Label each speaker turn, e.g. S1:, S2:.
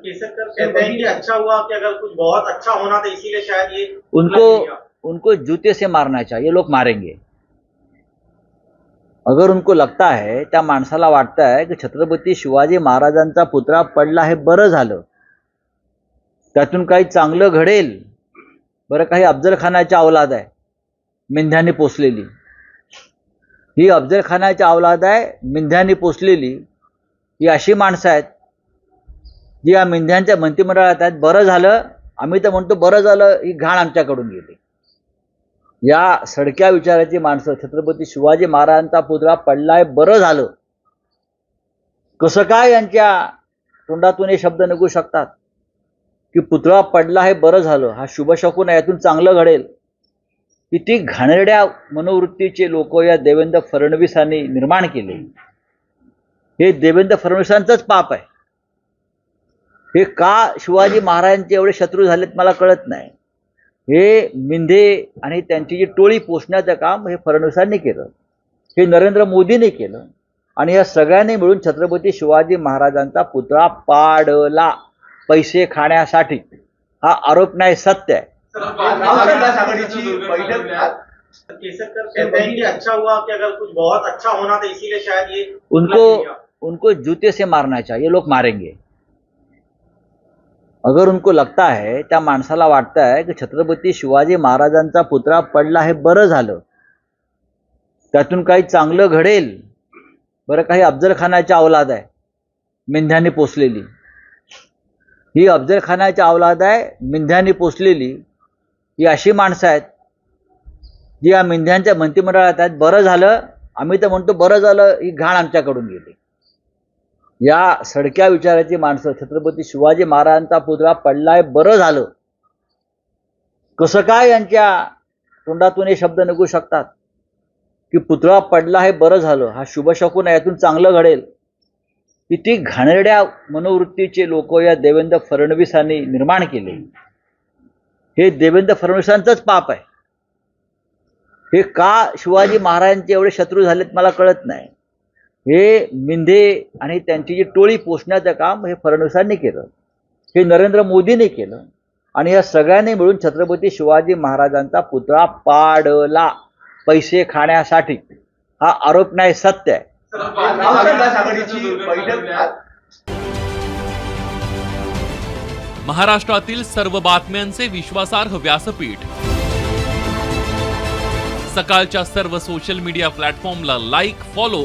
S1: केसरकर कहते हैं कि अच्छा हुआ कि अगर कुछ बहुत अच्छा होना था इसीलिए शायद ये
S2: उनको। उनको जूते से मारना चाहिए लोग मारेंगे। अगर उनको लगता है त्या माणसाला वाटतं आहे की छत्रपती शिवाजी महाराजांचा पुतळा पडला हे बरं झालं. त्यातून काही चांगलं घडेल. बरं काही अफजल खानाची अवलाद आहे मेंढ्याने पोचलेली ही अफजल खानाची अवलाद आहे मेंढ्याने पोचलेली ही अशी माणसं आहेत जी या मेंढ्यांच्या मंत्रिमंडळात आहेत बरं झालं आम्ही तर म्हणतो बरं झालं ही घाण आमच्याकडून गेली. या सडक्या विचाराची माणसं छत्रपती शिवाजी महाराजांचा पुतळा पडलाय बरं झालं. कसं काय यांच्या तोंडातून हे शब्द निघू शकतात? की पुतळा पडला हे बरं झालं हा शुभ शकून आहे यातून चांगलं घडेल. किती घाणेरड्या मनोवृत्तीचे लोक या देवेंद्र फडणवीसांनी निर्माण केले. हे देवेंद्र फडणवीसांचंच पाप आहे. हे का शिवाजी महाराजांचे एवढे शत्रू झालेत मला कळत नाही. हे मिंधे आणि त्यांची जी टोळी पोचण्याचं काम हे फडणवीसांनी केलं. हे नरेंद्र मोदींनी केलं. आणि या सगळ्यांनी मिळून छत्रपती शिवाजी महाराजांचा पुतळा पाडला. पैसे खाण्यासाठी. हा आरोप नाही सत्य आहे. उनको। उनको जूते से मारना चाहिए लोग मारेंगे. अगर उनको लगता है त्या माणसाला वाटतं आहे की छत्रपती शिवाजी महाराजांचा पुतळा पडला हे बरं झालं. त्यातून काही चांगलं घडेल. बरं काही अफजलखानाची अवलाद आहे मेंढ्याने पोचलेली ही अफजलखानाची अवलाद आहे मेंढ्याने पोचलेली ही अशी माणसं आहेत जी या मेंढ्यांच्या मंत्रिमंडळात आहेत. बरं झालं आम्ही तर म्हणतो बरं झालं ही घाण आमच्याकडून गेली. या सडक्या विचाराची माणसं छत्रपती शिवाजी महाराजांचा पुतळा पडलाय बरं झालं. कसं काय यांच्या तोंडातून हे शब्द निघू शकतात? की पुतळा पडला हे बरं झालं. हा शुभशकून आहे यातून चांगलं घडेल. किती घाणेरड्या मनोवृत्तीचे लोक या देवेंद्र फडणवीसांनी निर्माण केले. हे देवेंद्र फडणवीसांचंच पाप आहे. हे का शिवाजी महाराजांचे एवढे शत्रू झालेत मला कळत नाही. हे मिंधे आणि त्यांची जी टोळी पोचण्याचं काम हे फडणवीसांनी केलं. हे नरेंद्र मोदींनी केलं. आणि या सगळ्यांनी मिळून छत्रपती शिवाजी महाराजांचा पुतळा पाडला. पैसे खाण्यासाठी. हा आरोप नाही सत्य आहे.
S3: महाराष्ट्रातील सर्व बातम्यांचे विश्वासार्ह व्यासपीठ. सकाळच्या सर्व सोशल मीडिया प्लॅटफॉर्मला लाईक फॉलो